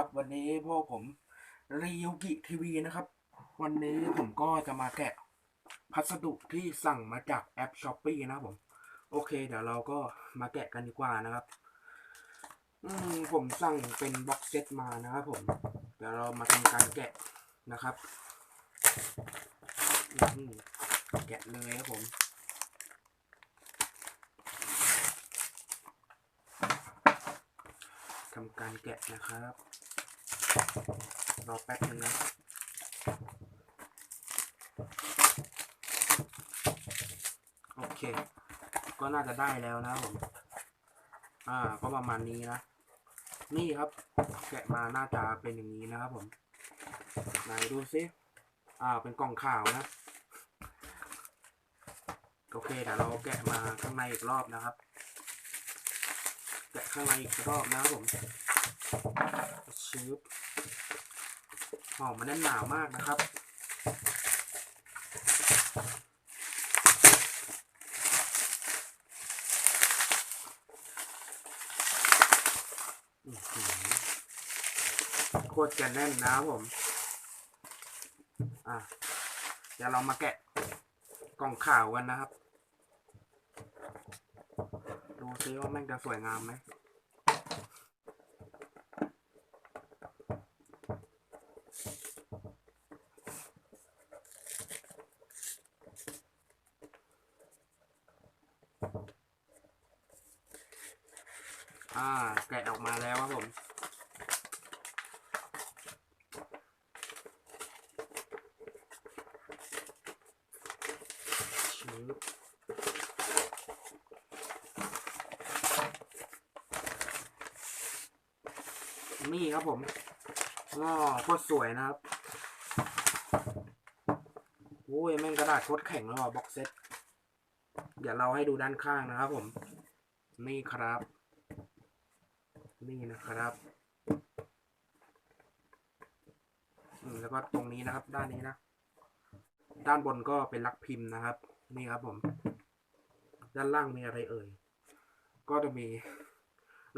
ครับ วันนี้พวกผมรีวิวกิทีวีนะครับ วันนี้ผมก็จะมาแกะพัสดุที่สั่งมาจากแอปช้อปปีนะครับผม โอเค เดี๋ยวเราก็มาแกะกันดีกว่านะครับ อืมผมสั่งเป็นบ็อกเซตมานะครับผม เดี๋ยวเรามาทำการแกะนะครับแกะเลยครับผมทำการแกะนะครับ รอแป๊บนึงนะโอเค ก็น่าจะได้แล้วนะผมอ่า ก็ประมาณนี้นะ นี่ครับ แกะมาหน้าตาเป็นอย่างนี้นะครับผมไหนดูซิอ่า เป็นกล่องข่าวนะ โอเคเดี๋ยวเราแกะมาข้างในอีกรอบนะครับ แกะข้างในอีกรอบนะครับผม ชืบหอมมันแน่นหนามากนะครับ โคตรจะแน่นนะผม อะ เดี๋ยวเรามาแกะกล่องข่าวกันนะครับ ดูซิว่าแม่งจะสวยงามไหม อ่า แกะออกมาแล้วครับผมชืบนี่ครับผมง้อโคตรสวยนะครับโอ้ยแม่งกระดาษโคตรแข็งแล้วอะบ็อกเซ็ตเดี๋ยวเราให้ดูด้านข้างนะครับผม นี่ครับ นี่นะครับแล้วก็ตรงนี้นะครับ ด้านนี้นะ ด้านบนก็เป็นลักพิมพ์นะครับ นี่ครับผม ด้านล่างมีอะไรเอ่ย ก็จะมี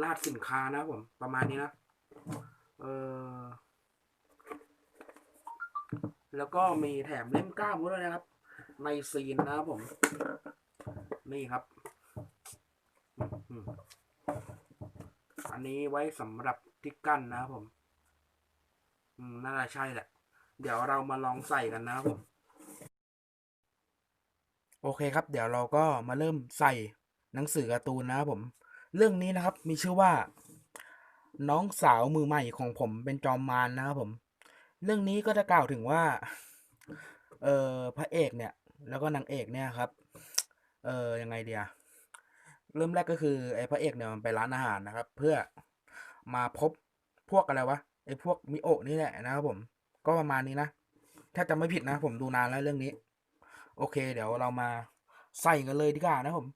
รหัสสินค้านะผม ประมาณนี้นะ เออแล้วก็มีแถมเล่มกล้ามด้วยนะครับ ในซีนนะครับผม นี่ครับ อันนี้ไว้สำหรับที่กั้นนะครับผมอืมน่าจะใช่แหละ เดี๋ยวเรามาลองใส่กันนะครับผม โอเคครับ เดี๋ยวเราก็มาเริ่มใส่หนังสือการ์ตูนนะครับผม เรื่องนี้นะครับ มีชื่อว่า น้องสาวมือใหม่ของผมเป็นจอมมารนะครับผม เรื่องนี้ก็จะกล่าวถึงว่า เออพระเอกเนี่ย แล้วก็นางเอกเนี่ยครับ เออยังไงเดีย เริ่มแรกก็คือไอ้พระเอกเนี่ยมันไปร้านอาหารนะครับ เพื่อมาพบพวกอะไรวะไอ้พวกมิโอะนี่แหละนะครับผม ก็ประมาณนี้นะ ถ้าจำไม่ผิดนะผมดูนานแล้วเรื่องนี้ โอเค เดี๋ยวเรามาใส่กันเลยดีกว่านะผม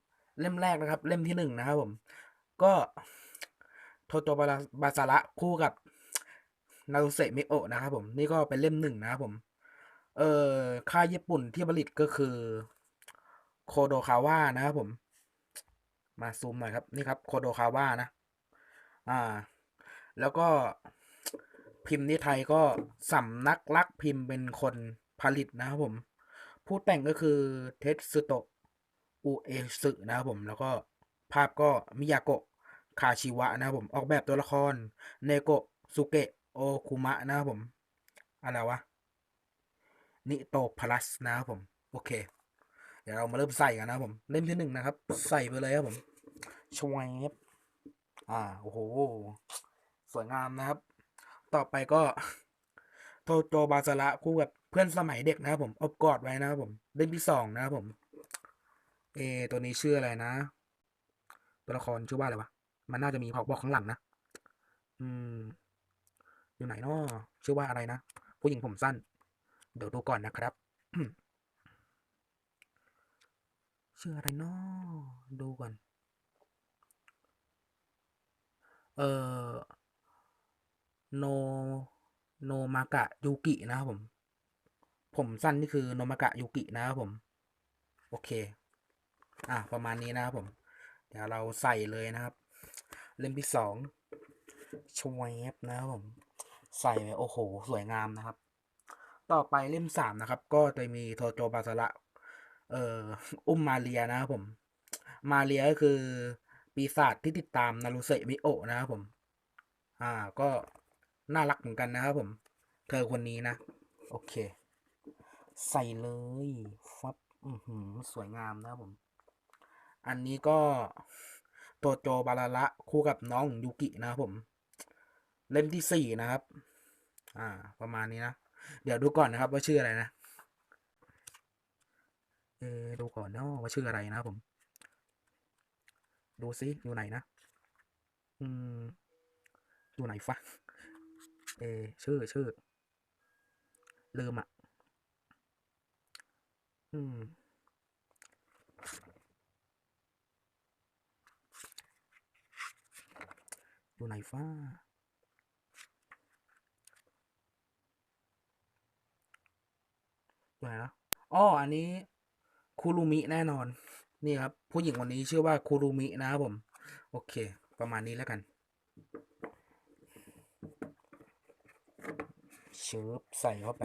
เล่มแรกนะครับ เล่มที่หนึ่งนะครับผม ก็โทโตบาบาซาระคู่กับนารุเซะมิโอะนะครับผมนี่ก็เป็นเล่มหนึ่งนะครับผม เอ่อค่ายญี่ปุ่นที่ผลิตก็คือ โคโดคาวะนะครับผม มาซูมหน่อยครับ นี่ครับโคโดคาวะนะ อ่า แล้วก็พิมพ์ที่ไทยก็สำนักลักพิมพ์เป็นคนผลิตนะครับผม ผู้แต่งก็คือเทสึโตะอุเอสึนะครับผม แล้วก็ภาพก็มิยาโกะคาชิวะนะครับผม ออกแบบตัวละคร เนโกะสุเกะโอคุมะนะครับผม อะไรวะ นิโตพลัสนะครับผม โอเค เดี๋ยวเรามาเริ่มใส่กันนะครับผม เล่มที่หนึ่งนะครับ ใส่ไปเลยครับผม ชวบอ่า โอ้โห สวยงามนะครับ ต่อไปก็ โทโจบาซาระคู่กับเพื่อนสมัยเด็กนะครับผมอบกอดไว้นะครับผมเล่มที่สองนะครับผม เอ ตัวนี้ชื่ออะไรนะ ตัวละครชื่อว่าอะไรวะ มันน่าจะมีพอกบอกข้างหลังนะ อืม อยู่ไหนนาะชื่อว่าอะไรนะ ผู้หญิงผมสั้น เดี๋ยวดูก่อนนะครับชื่ออะไรนาะดูก่อน เอ่อโนโนมากะยูกินะครับผม ผมสั้นนี่คือโนมากะยูกินะครับผม โอเค อะประมาณนี้นะครับผม เดี๋ยวเราใส่เลยนะครับ เล่มที่สองชวบนะครับผม ใส่ไปโอ้โห สวยงามนะครับ ต่อไปเล่มสามนะครับ ก็จะมีโทโจบาสระเอ่ออุ้มมาเรียนะครับผม มาเรียก็คือ ปีศาจที่ติดตามนารุเซะมิโอนะครับผม อ่า ก็น่ารักเหมือนกันนะครับผม เธอคนนี้นะ โอเค ใส่เลยฟับอือหือสวยงามนะครับผม อันนี้ก็โตโจบาราระคู่กับน้องยูกินะครับผม เล่มที่สี่นะครับ อ่า ประมาณนี้นะ เดี๋ยวดูก่อนนะครับว่าชื่ออะไรนะ เออดูก่อนเนาะว่าชื่ออะไรนะครับผม ดูซิอยู่ไหนนะ อืม อยู่ไหนฟะเอ ชื่อชื่อลืมอะ อืม อยู่ไหนฟ้า อยู่ไหนนะอ๋อ อันนี้ คูรุมิแน่นอน นี่ครับ ผู้หญิงคนนี้ชื่อว่าคูรุมินะครับผม โอเค ประมาณนี้แล้วกันเชิบใส่เข้าไป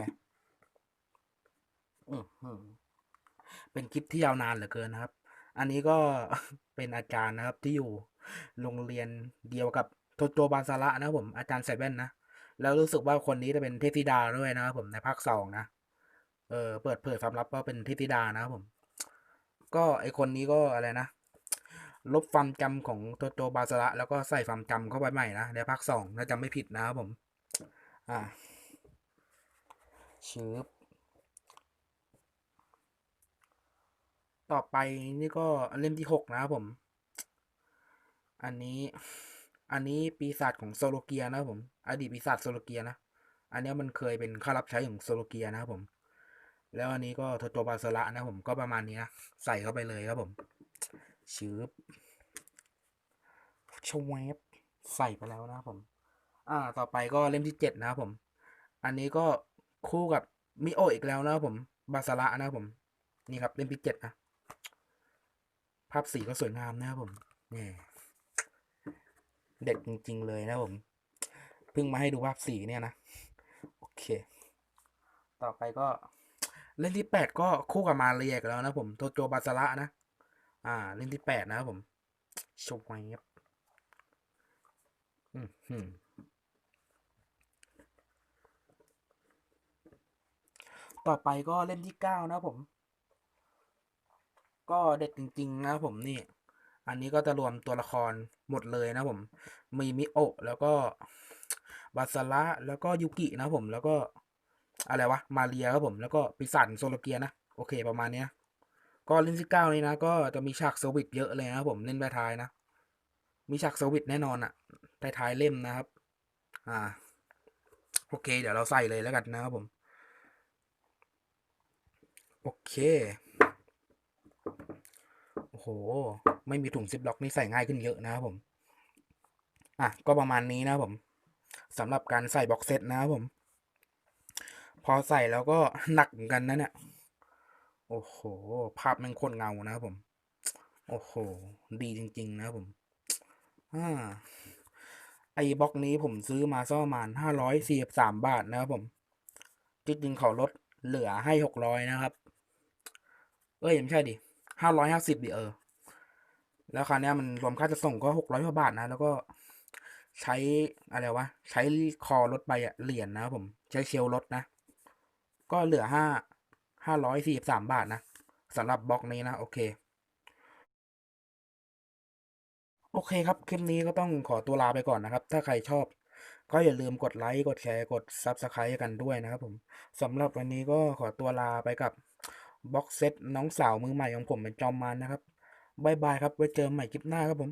เป็นคลิปที่ยาวนานเหลือเกินนะครับ อันนี้ก็เป็นอาจารย์นะครับที่อยู่โรงเรียนเดียวกับโทโจบาซาระนะครับผม อาจารย์ใส่แว่นนะ แล้วรู้สึกว่าคนนี้จะเป็นเทพธิดาด้วยนะครับผมในภาคสองนะ เออเปิดเผยความลับว่าเป็นเทพธิดานะครับผม ก็ไอคนนี้ก็อะไรนะ ลบความจำของโตโจบาสระแล้วก็ใส่ความจำเข้าไปใหม่นะในภาคสองถ้าจำไม่ผิดนะครับผม อ่าชืบต่อไปนี่ก็เล่มที่หกนะครับผม อันนี้ อันนี้ปีศาจของโซโลเกียนะครับผม อดีตปีศาจโซโลเกียนะ อันนี้มันเคยเป็นข้ารับใช้ของโซโลเกียนะครับผม แล้วอันนี้ก็โทโจบาสระนะผมก็ประมาณนี้นะใส่เข้าไปเลยครับผมชืบชวบใส่ไปแล้วนะครับผม อ่า ต่อไปก็เล่มที่เจ็ดนะครับผม อันนี้ก็คู่กับมิโออีกแล้วนะครับผม บาสระนะครับผม นี่ครับเล่มที่เจ็ดนะ ภาพสีก็สวยงามนะครับผมนี่เด็ดจริง ๆ เลยนะผม เพิ่งมาให้ดูภาพสีเนี่ยนะ โอเค ต่อไปก็ เล่นที่แปดก็คู่กับมาเรียกแล้วนะผมโทโจบาสระนะ อ่า เล่นที่แปดนะครับผมชวบอืมหืมต่อไปก็เล่มที่เก้านะผม ก็เด็ดจริง ๆ นะผมนี่ อันนี้ก็จะรวมตัวละครหมดเลยนะผม มีมิโอะแล้วก็บาสระแล้วก็ยุกินะผมแล้วก็ อะไรวะ มาเรียครับผม แล้วก็ปีศาจโซโลเกียนะ โอเคประมาณเนี้ยก็เล่นที่เก้านี้นะ ก็จะมีฉากเซอร์วิสเยอะเลยนะครับผมเล่นไปท้ายนะ มีฉากเซอร์วิสแน่นอนอะท้ายๆเล่มนะครับ อ่า โอเค เดี๋ยวเราใส่เลยแล้วกันนะครับผม โอเค โอ้โห ไม่มีถุงซิปล็อกนี่ใส่ง่ายขึ้นเยอะนะครับผม อะ ก็ประมาณนี้นะครับผมสำหรับการใส่บ็อกเซตนะครับผม พอใส่แล้วก็หนักเหมือนกันนะเนี่ย โอ้โห ภาพมันโคตรเงานะครับผม โอ้โห ดีจริง ๆ นะครับผมอ่าไอ้บล็อกนี้ผมซื้อมาซ่อประมาห้าร้อยสี่สิบสามบาทนะครับผมจริงๆเขาลดเหลือให้หกร้อยนะครับ เอ้ยไม่ใช่ดิห้าร้อยห้าสิบดิเออ แล้วคราวนี้มันรวมค่าจะส่งก็หกร้อยกว่าบาทนะ แล้วก็ใช้อะไรวะ ใช้คอลดไปอะเหรียญนะครับผม ใช้เชลลดนะ ก็เหลือห้าห้าร้อยสี่สิบสามบาทนะสำหรับบล็อกนี้นะ โอเค โอเคครับ คลิปนี้ก็ต้องขอตัวลาไปก่อนนะครับ ถ้าใครชอบ ก็อย่าลืมกดไลค์กดแชร์กด Subscribe กันด้วยนะครับผมสำหรับวันนี้ก็ขอตัวลาไปกับบ็อกเซตน้องสาวมือใหม่ของผมเป็นจอมมันนะครับบ๊ายบายครับไว้เจอกันใหม่คลิปหน้าครับผม